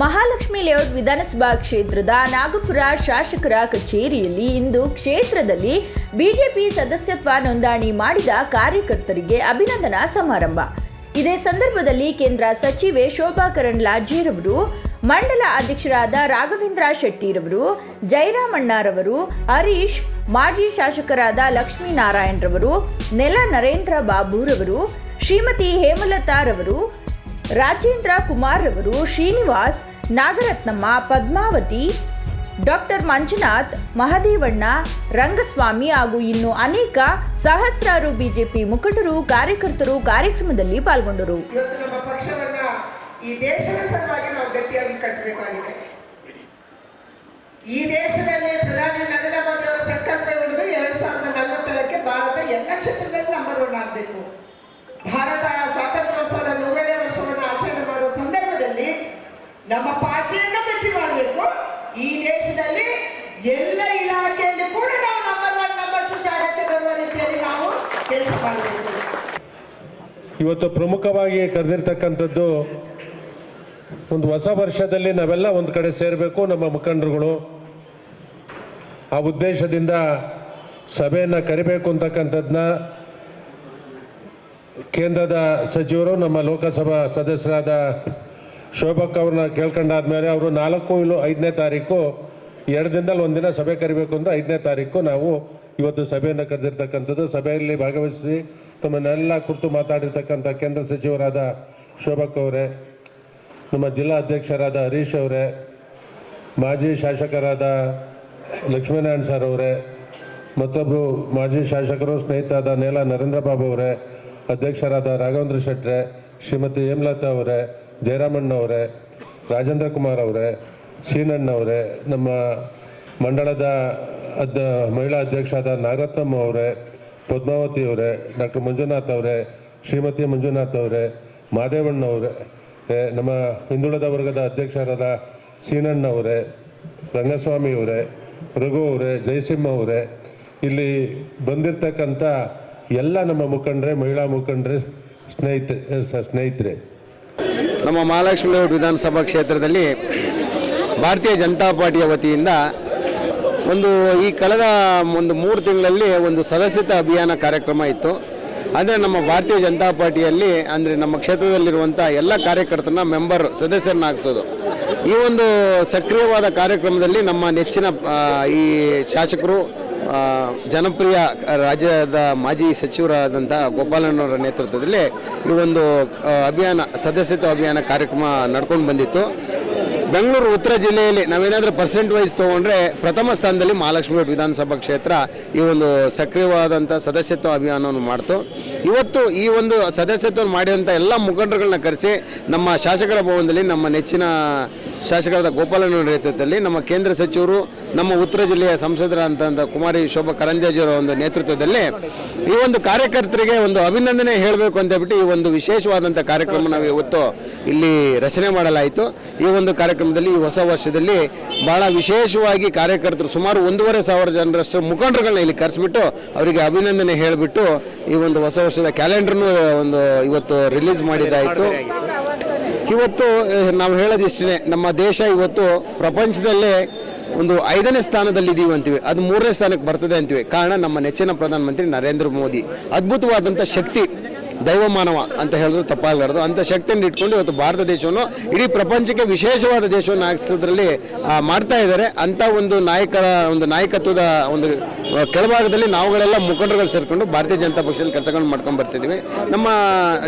Mahalakshmi layout ವಿಧಾನಸಭಾ ಕ್ಷೇತ್ರದ ನಾಗಪುರ ಶಾಸಕರ ಕಚೇರಿಯಲ್ಲಿ ಇಂದು ಕ್ಷೇತ್ರದಲ್ಲಿ ಬಿಜೆಪಿ ಸದಸ್ಯತ್ವ ನೋಂದಣಿ ಮಾಡಿದ ಕಾರ್ಯಕರ್ತರಿಗೆ ಅಭಿನಂದನಾ ಸಮಾರಂಭ. ಇದೇ ಸಂದರ್ಭದಲ್ಲಿ ಕೇಂದ್ರ ಸಚಿವೆ ಶೋಭಾ ಕರಂದ್ಲಾಜೆರವರು ಮಂಡಲ ಅಧ್ಯಕ್ಷರಾದ ರಾಘವೇಂದ್ರ ಶೆಟ್ಟಿರವರು ಜೈರಾಮಣ್ಣಾರವರು, ಹರೀಶ್, ಮಾಜಿ ಶಾಸಕರಾದ ಲಕ್ಷ್ಮೀನಾರಾಯಣರವರು ನೆಲ ನರೇಂದ್ರ ಬಾಬುರವರು ಶ್ರೀಮತಿ ಹೇಮಲತಾರವರು ರಾಜೇಂದ್ರ ಕುಮಾರ್ ಅವರು ಶ್ರೀನಿವಾಸ್, ನಾಗರತ್ನಮ್ಮ, ಪದ್ಮಾವತಿ, ಡಾಕ್ಟರ್ ಮಂಜುನಾಥ್, ಮಹದೇವಣ್ಣ, ರಂಗಸ್ವಾಮಿ ಹಾಗೂ ಇನ್ನು ಅನೇಕ ಸಹಸ್ರಾರು ಬಿಜೆಪಿ ಮುಖಂಡರು, ಕಾರ್ಯಕರ್ತರು ಕಾರ್ಯಕ್ರಮದಲ್ಲಿ ಪಾಲ್ಗೊಂಡರು. ಈ ದೇಶದ ಸಲುವಾಗಿ ನಾವು ಗಟ್ಟಿಯಾಗಿ ಕಟ್ಟಬೇಕಾಗಿದೆ. ಈ ದೇಶದಲ್ಲಿ ಪ್ರಧಾನಿ ನರೇಂದ್ರ ಮೋದಿ ಅವರ ಸಂಕಲ್ಪ ಎರಡ್ ಸಾವಿರದ ನಲವತ್ತೇಳಕ್ಕೆ ಭಾರತ ಎಲ್ಲ ಕ್ಷೇತ್ರದಲ್ಲಿ ನಂಬರ್ ಒನ್ ಆಗಬೇಕು. ನಮ್ಮ ಪಾರ್ಟಿಯನ್ನು ಗಟ್ಟಿ ಮಾಡಬೇಕು. ಈ ದೇಶದಲ್ಲಿ ಎಲ್ಲ ಇಲಾಖೆಯಲ್ಲಿ ಕೂಡ ನಾವು ನಂಬರ್ ಒನ್ ನಂಬರ್ ಟು ಜಾಗಕ್ಕೆ ಬರುವ ರೀತಿಯಲ್ಲಿ ನಾವು ಕೆಲಸ ಮಾಡಬೇಕು. ಇವತ್ತು ಪ್ರಮುಖವಾಗಿ ಕರೆದಿರ್ತಕ್ಕಂಥದ್ದು ಒಂದು ಹೊಸ ವರ್ಷದಲ್ಲಿ ನಾವೆಲ್ಲ ಒಂದು ಕಡೆ ಸೇರಬೇಕು ನಮ್ಮ ಮುಖಂಡರುಗಳು. ಆ ಉದ್ದೇಶದಿಂದ ಸಭೆಯನ್ನು ಕರಿಬೇಕು ಅಂತಕ್ಕಂಥದ್ದನ್ನ ಕೇಂದ್ರದ ಸಚಿವರು, ನಮ್ಮ ಲೋಕಸಭಾ ಸದಸ್ಯರಾದ ಶೋಭಕ್ ಅವ್ರನ್ನ ಕೇಳ್ಕೊಂಡಾದ್ಮೇಲೆ ಅವರು ನಾಲ್ಕು ಇಲ್ಲೋ ಐದನೇ ತಾರೀಕು ಎರಡು ದಿನದಲ್ಲಿ ಒಂದಿನ ಸಭೆ ಕರಿಬೇಕು ಅಂತ ಐದನೇ ತಾರೀಕು ನಾವು ಇವತ್ತು ಸಭೆಯನ್ನು ಕರೆದಿರ್ತಕ್ಕಂಥದ್ದು. ಸಭೆಯಲ್ಲಿ ಭಾಗವಹಿಸಿ ತಮ್ಮನ್ನೆಲ್ಲ ಕುರಿತು ಮಾತಾಡಿರ್ತಕ್ಕಂಥ ಕೇಂದ್ರ ಸಚಿವರಾದ ಶೋಭಕ್ ಅವರೇ, ನಮ್ಮ ಜಿಲ್ಲಾ ಅಧ್ಯಕ್ಷರಾದ ಹರೀಶ್ ಅವರೇ, ಮಾಜಿ ಶಾಸಕರಾದ ಲಕ್ಷ್ಮೀನಾರಾಯಣ ಸರ್ ಅವರೇ ಮತ್ತೊಬ್ಬರು ಮಾಜಿ ಶಾಸಕರು ಸ್ನೇಹಿತರಾದ ನೇಲ ನರೇಂದ್ರ ಬಾಬು ಅವರೇ, ಅಧ್ಯಕ್ಷರಾದ ರಾಘವೇಂದ್ರ ಶೆಟ್ರೆ, ಶ್ರೀಮತಿ ಹೇಮಲತಾ ಅವರೇ ಜಯರಾಮಣ್ಣ ಅವರೇ ರಾಜೇಂದ್ರ ಕುಮಾರ್ ಅವರೇ ಶ್ರೀನಣ್ಣವರೇ, ನಮ್ಮ ಮಂಡಳದ ಅಧ್ಯ ಮಹಿಳಾ ಅಧ್ಯಕ್ಷರಾದ ನಾಗರತ್ನಮ್ಮ ಅವರೇ ಪದ್ಮಾವತಿ ಅವರೇ ಡಾಕ್ಟರ್ ಮಂಜುನಾಥ್ ಅವರೇ, ಶ್ರೀಮತಿ ಮಂಜುನಾಥ್ ಅವರೇ ಮಾದೇವಣ್ಣ ಅವರೇ ನಮ್ಮ ಹಿಂದುಳಿದ ವರ್ಗದ ಅಧ್ಯಕ್ಷರಾದ ಸೀನಣ್ಣ ಅವರೇ ರಂಗಸ್ವಾಮಿ ಅವರೇ ರಘು ಅವರೇ, ಜಯಸಿಂಹ ಅವರೇ, ಇಲ್ಲಿ ಬಂದಿರತಕ್ಕಂಥ ಎಲ್ಲ ನಮ್ಮ ಮುಖಂಡರೆ, ಮಹಿಳಾ ಮುಖಂಡರೆ, ಸ್ನೇಹಿತ, ಸ್ನೇಹಿತರೆ. ನಮ್ಮ ಮಹಾಲಕ್ಷ್ಮಿ ವಿಧಾನಸಭಾ ಕ್ಷೇತ್ರದಲ್ಲಿ ಭಾರತೀಯ ಜನತಾ ಪಾರ್ಟಿಯ ವತಿಯಿಂದ ಒಂದು ಈ ಕಳೆದ ಒಂದು ಮೂರು ತಿಂಗಳಲ್ಲಿ ಒಂದು ಸದಸ್ಯತಾ ಅಭಿಯಾನ ಕಾರ್ಯಕ್ರಮ ಇತ್ತು. ಅಂದರೆ ನಮ್ಮ ಭಾರತೀಯ ಜನತಾ ಪಾರ್ಟಿಯಲ್ಲಿ ಅಂದರೆ ನಮ್ಮ ಕ್ಷೇತ್ರದಲ್ಲಿರುವಂಥ ಎಲ್ಲ ಕಾರ್ಯಕರ್ತರನ್ನ ಮೆಂಬರ್ ಸದಸ್ಯರನ್ನಾಗಿಸೋದು ಈ ಒಂದು ಸಕ್ರಿಯವಾದ ಕಾರ್ಯಕ್ರಮದಲ್ಲಿ ನಮ್ಮ ನೆಚ್ಚಿನ ಈ ಶಾಸಕರು ಜನಪ್ರಿಯ ರಾಜ್ಯದ ಮಾಜಿ ಸಚಿವರಾದಂಥ ಗೋಪಾಲಣ್ಣವರ ನೇತೃತ್ವದಲ್ಲಿ ಈ ಒಂದು ಅಭಿಯಾನ, ಸದಸ್ಯತ್ವ ಅಭಿಯಾನ ಕಾರ್ಯಕ್ರಮ ನಡ್ಕೊಂಡು ಬಂದಿತ್ತು. ಬೆಂಗಳೂರು ಉತ್ತರ ಜಿಲ್ಲೆಯಲ್ಲಿ ನಾವೇನಾದರೂ ಪರ್ಸೆಂಟ್ ವೈಸ್ ತೊಗೊಂಡ್ರೆ ಪ್ರಥಮ ಸ್ಥಾನದಲ್ಲಿ ಮಹಾಲಕ್ಷ್ಮಿ ವಿಧಾನಸಭಾ ಕ್ಷೇತ್ರ ಈ ಒಂದು ಸಕ್ರಿಯವಾದಂಥ ಸದಸ್ಯತ್ವ ಅಭಿಯಾನವನ್ನು ಮಾಡ್ತು. ಇವತ್ತು ಈ ಒಂದು ಸದಸ್ಯತ್ವ ಮಾಡಿದಂಥ ಎಲ್ಲ ಮುಖಂಡರುಗಳನ್ನ ಕರೆಸಿ ನಮ್ಮ ಶಾಸಕರ ಭವನದಲ್ಲಿ ನಮ್ಮ ನೆಚ್ಚಿನ ಶಾಸಕರಾದ ಗೋಪಾಲನವರ ನೇತೃತ್ವದಲ್ಲಿ ನಮ್ಮ ಕೇಂದ್ರ ಸಚಿವರು, ನಮ್ಮ ಉತ್ತರ ಜಿಲ್ಲೆಯ ಸಂಸದರಾದಂಥ ಕುಮಾರಿ ಶೋಭಾ ಕರಂದ್ಲಾಜೆಯವರ ಒಂದು ನೇತೃತ್ವದಲ್ಲಿ ಈ ಒಂದು ಕಾರ್ಯಕರ್ತರಿಗೆ ಒಂದು ಅಭಿನಂದನೆ ಹೇಳಬೇಕು ಅಂತ ಹೇಳ್ಬಿಟ್ಟು ಈ ಒಂದು ವಿಶೇಷವಾದಂಥ ಕಾರ್ಯಕ್ರಮ ನಾವು ಇವತ್ತು ಇಲ್ಲಿ ರಚನೆ ಮಾಡಲಾಯಿತು. ಈ ಒಂದು ಕಾರ್ಯಕ್ರಮದಲ್ಲಿ ಈ ಹೊಸ ವರ್ಷದಲ್ಲಿ ಬಹಳ ವಿಶೇಷವಾಗಿ ಕಾರ್ಯಕರ್ತರು ಸುಮಾರು ಒಂದೂವರೆ ಸಾವಿರ ಜನರಷ್ಟು ಮುಖಂಡರುಗಳನ್ನ ಇಲ್ಲಿ ಕರೆಸಿಬಿಟ್ಟು ಅವರಿಗೆ ಅಭಿನಂದನೆ ಹೇಳಿಬಿಟ್ಟು ಈ ಒಂದು ಹೊಸ ವರ್ಷದ ಕ್ಯಾಲೆಂಡರ್ನು ಒಂದು ಇವತ್ತು ರಿಲೀಸ್ ಮಾಡಿದ್ದಾಯಿತು. ಇವತ್ತು ನಾವು ಹೇಳೋದಿಷ್ಟೇ ನಮ್ಮ ದೇಶ ಇವತ್ತು ಪ್ರಪಂಚದಲ್ಲೇ ಒಂದು ಐದನೇ ಸ್ಥಾನದಲ್ಲಿ ಇದೀವಿ ಅಂತೀವಿ. ಅದು ಮೂರನೇ ಸ್ಥಾನಕ್ಕೆ ಬರ್ತದೆ ಅಂತೀವಿ. ಕಾರಣ ನಮ್ಮ ನೆಚ್ಚಿನ ಪ್ರಧಾನಮಂತ್ರಿ ನರೇಂದ್ರ ಮೋದಿ. ಅದ್ಭುತವಾದಂಥ ಶಕ್ತಿ. ದೈವಮಾನವ ಅಂತ ಹೇಳಿದ್ರು ತಪ್ಪಾಗಲಾರ್ದು ಅಂಥ ಶಕ್ತಿಯನ್ನು ಇಟ್ಕೊಂಡು ಇವತ್ತು ಭಾರತ ದೇಶವನ್ನು, ಇಡೀ ಪ್ರಪಂಚಕ್ಕೆ ವಿಶೇಷವಾದ ದೇಶವನ್ನು ಆಗಿಸೋದ್ರಲ್ಲಿ ಮಾಡ್ತಾ ಇದ್ದಾರೆ. ಅಂಥ ಒಂದು ನಾಯಕರ, ಒಂದು ನಾಯಕತ್ವದ ಒಂದು ಕೆಳಭಾಗದಲ್ಲಿ ನಾವುಗಳೆಲ್ಲ ಮುಖಂಡರುಗಳು ಸೇರಿಕೊಂಡು ಭಾರತೀಯ ಜನತಾ ಪಕ್ಷದಲ್ಲಿ ಕೆಲಸಗಳನ್ನು ಮಾಡ್ಕೊಂಡು ಬರ್ತಿದ್ದೀವಿ. ನಮ್ಮ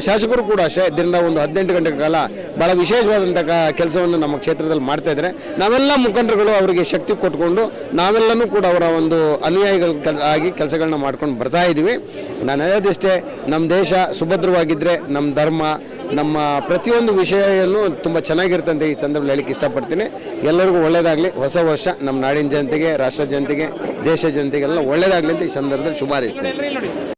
ಶಾಸಕರು ಕೂಡ ಅಷ್ಟೇ ಇದರಿಂದ ಒಂದು ಹದಿನೆಂಟು ಗಂಟೆ ಕಾಲ ಭಾಳ ವಿಶೇಷವಾದಂಥ ಕೆಲಸವನ್ನು ನಮ್ಮ ಕ್ಷೇತ್ರದಲ್ಲಿ ಮಾಡ್ತಾ ಇದ್ದಾರೆ. ನಾವೆಲ್ಲ ಮುಖಂಡರುಗಳು ಅವರಿಗೆ ಶಕ್ತಿ ಕೊಟ್ಟುಕೊಂಡು ನಾವೆಲ್ಲನೂ ಕೂಡ ಅವರ ಒಂದು ಅನುಯಾಯಿಗಳು ಆಗಿ ಕೆಲಸಗಳನ್ನ ಮಾಡ್ಕೊಂಡು ಬರ್ತಾ ಇದ್ದೀವಿ. ನಾನು ಹೇಳೋದಿಷ್ಟೇ, ನಮ್ಮ ದೇಶ ಸುಭದ್ರವಾಗಿದ್ದರೆ ನಮ್ಮ ಧರ್ಮ, ನಮ್ಮ ಪ್ರತಿಯೊಂದು ವಿಷಯವನ್ನು ತುಂಬ ಚೆನ್ನಾಗಿರುತ್ತೆ ಈ ಸಂದರ್ಭದಲ್ಲಿ ಹೇಳಕ್ಕೆ ಇಷ್ಟಪಡ್ತೀನಿ. ಎಲ್ಲರಿಗೂ ಒಳ್ಳೆಯದಾಗಲಿ ಹೊಸ ವರ್ಷ ನಮ್ಮ ನಾಡಿನ ಜನತೆಗೆ, ರಾಷ್ಟ್ರ ಜನತೆಗೆ, ದೇಶ ಜನತೆಗೆಲ್ಲ ಒಳ್ಳೆಯದಾಗಲಿ ಅಂತ ಈ ಸಂದರ್ಭದಲ್ಲಿ ಶುಭ ಹಾರೈಸ್ತೇನೆ